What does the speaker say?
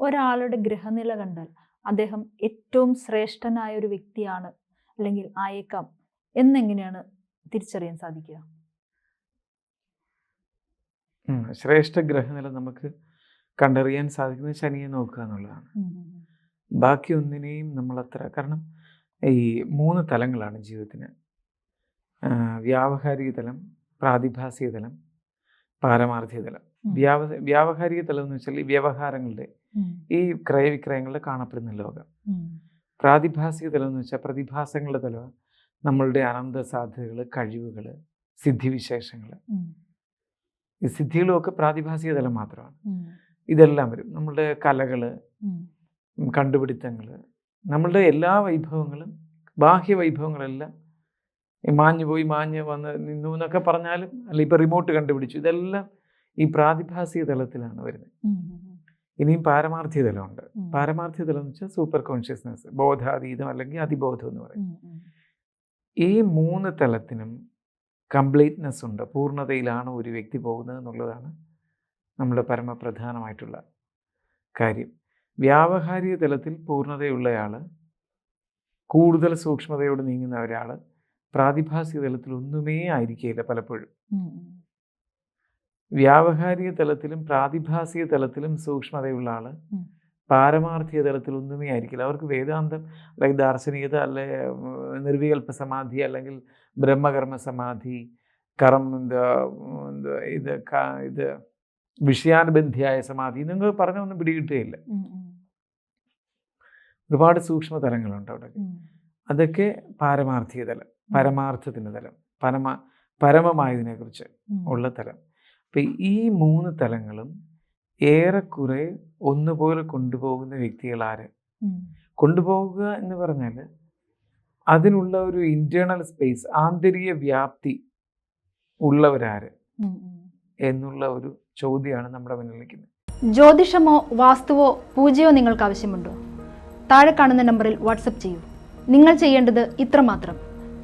ഒരാളുടെ ഗ്രഹനില കണ്ടാൽ അദ്ദേഹം ഏറ്റവും ശ്രേഷ്ഠനായ ഒരു വ്യക്തിയാണ് അല്ലെങ്കിൽ ആയേക്കാം എന്നെങ്ങനെയാണ് തിരിച്ചറിയാൻ സാധിക്കുക? ശ്രേഷ്ഠ ഗ്രഹനില നമുക്ക് കണ്ടറിയാൻ സാധിക്കുന്നത് ശനിയെ നോക്കുക എന്നുള്ളതാണ്. ബാക്കി ഒന്നിനെയും നമ്മൾ അത്ര കാരണം ഈ മൂന്ന് തലങ്ങളാണ് ജീവിതത്തിന്. വ്യാവഹാരിക തലം പ്രാതിഭാസിക തലം പാരമാർത്ഥിക തലം ഉം. വ്യാവ വ്യാവഹാരിക തലം എന്ന് വെച്ചാൽ ഈ വ്യവഹാരങ്ങളുടെ ഈ ക്രയവിക്രയങ്ങളുടെ കാണപ്പെടുന്ന ലോകം. പ്രാതിഭാസിക തലം എന്ന് വെച്ചാൽ പ്രതിഭാസങ്ങളുടെ തലം നമ്മളുടെ അനന്ത സാധ്യതകൾ കഴിവുകൾ സിദ്ധിവിശേഷങ്ങൾ ഈ സിദ്ധികളുമൊക്കെ പ്രാതിഭാസിക തലം മാത്രമാണ് ഇതെല്ലാം വരും. നമ്മളുടെ കലകൾ കണ്ടുപിടുത്തങ്ങൾ കണ്ടുപിടുത്തങ്ങൾ നമ്മളുടെ എല്ലാ വൈഭവങ്ങളും ബാഹ്യ വൈഭവങ്ങളെല്ലാം മാഞ്ഞു പോയി മാഞ്ഞ് വന്ന് നിന്നു എന്നൊക്കെ പറഞ്ഞാലും അല്ല ഇപ്പം റിമോട്ട് കണ്ടുപിടിച്ചു. ഇതെല്ലാം ഈ പ്രാതിഭാസിക തലത്തിലാണ് വരുന്നത്. ഇനിയും പാരമാർത്ഥ്യ തലമുണ്ട്. പാരമാർത്ഥ്യ തലം എന്ന് വെച്ചാൽ സൂപ്പർ കോൺഷ്യസ്നെസ് ബോധാതീതം അല്ലെങ്കിൽ അതിബോധം എന്ന് പറയും. ഈ മൂന്ന് തലത്തിനും കംപ്ലീറ്റ്നെസ് ഉണ്ട് പൂർണതയിലാണ് ഒരു വ്യക്തി പോകുന്നത് എന്നുള്ളതാണ് നമ്മുടെ പരമപ്രധാനമായിട്ടുള്ള കാര്യം. വ്യാവഹാരിക തലത്തിൽ പൂർണതയുള്ളയാൾ കൂടുതൽ സൂക്ഷ്മതയോട് നീങ്ങുന്ന ഒരാൾ പ്രാതിഭാസിക തലത്തിൽ ഒന്നുമേ ആയിരിക്കില്ല പലപ്പോഴും. വ്യാവഹാരിക തലത്തിലും പ്രാതിഭാസിക തലത്തിലും സൂക്ഷ്മതയുള്ള ആൾ. പാരമാർത്ഥിക തലത്തിൽ ഒന്നുമേ ആയിരിക്കില്ല അവർക്ക് വേദാന്തം അല്ലെങ്കിൽ ദാർശനികത അല്ലെ നിർവികൽപ്പ സമാധി അല്ലെങ്കിൽ ബ്രഹ്മകർമ്മ സമാധി കർമ്മ എന്താ ഇത് ഇത് വിഷയാനുബന്ധിയായ സമാധി നിങ്ങൾ പറഞ്ഞൊന്നും പിടികിട്ടുകയില്ല. ഒരുപാട് സൂക്ഷ്മതലങ്ങളുണ്ട് അവിടെ അതൊക്കെ പാരമാർത്ഥിക തലം. പരമാർത്ഥത്തിന്റെ തലം പരമ പരമമായതിനെക്കുറിച്ച് ഉള്ള തലം. അപ്പം ഈ മൂന്ന് തലങ്ങളും ഏറെക്കുറെ ഒന്നുപോലെ കൊണ്ടുപോകുന്ന വ്യക്തികൾ ആര്. കൊണ്ടുപോകുക എന്ന് പറഞ്ഞാൽ അതിനുള്ള ഒരു ഇന്റേണൽ സ്പേസ് ആന്തരിക വ്യാപ്തി ഉള്ളവരാര്. എന്നുള്ള ഒരു ചോദ്യമാണ് നമ്മുടെ മുന്നിൽ നിൽക്കുന്നത്. ജ്യോതിഷമോ വാസ്തുവോ പൂജയോ നിങ്ങൾക്ക് ആവശ്യമുണ്ടോ താഴെ കാണുന്ന നമ്പറിൽ വാട്സപ്പ് ചെയ്യൂ. നിങ്ങൾ ചെയ്യേണ്ടത് ഇത്രമാത്രം.